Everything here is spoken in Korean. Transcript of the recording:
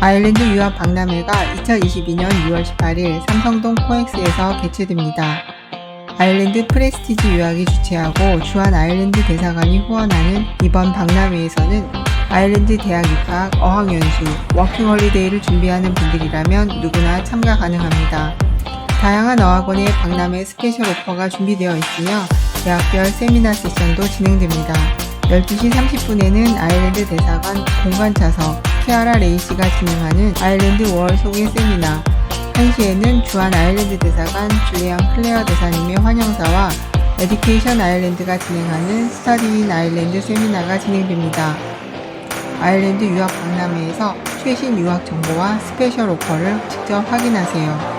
아일랜드 유학 박람회가 2022년 6월 18일 삼성동 코엑스에서 개최됩니다. 아일랜드 프레스티지 유학이 주최하고 주한 아일랜드 대사관이 후원하는 이번 박람회에서는 아일랜드 대학 입학, 어학연수, 워킹홀리데이를 준비하는 분들이라면 누구나 참가 가능합니다. 다양한 어학원의 박람회 스페셜 오퍼가 준비되어 있으며 대학별 세미나 세션도 진행됩니다. 12시 30분에는 아일랜드 대사관 공관차석 키아라 레이시가 진행하는 아일랜드 월 소개 세미나 1시에는 주한 아일랜드 대사관 줄리안 클레어 대사님의 환영사와 에듀케이션 아일랜드가 진행하는 스터디 인 아일랜드 세미나가 진행됩니다. 아일랜드 유학 박람회에서 최신 유학 정보와 스페셜 오퍼를 직접 확인하세요.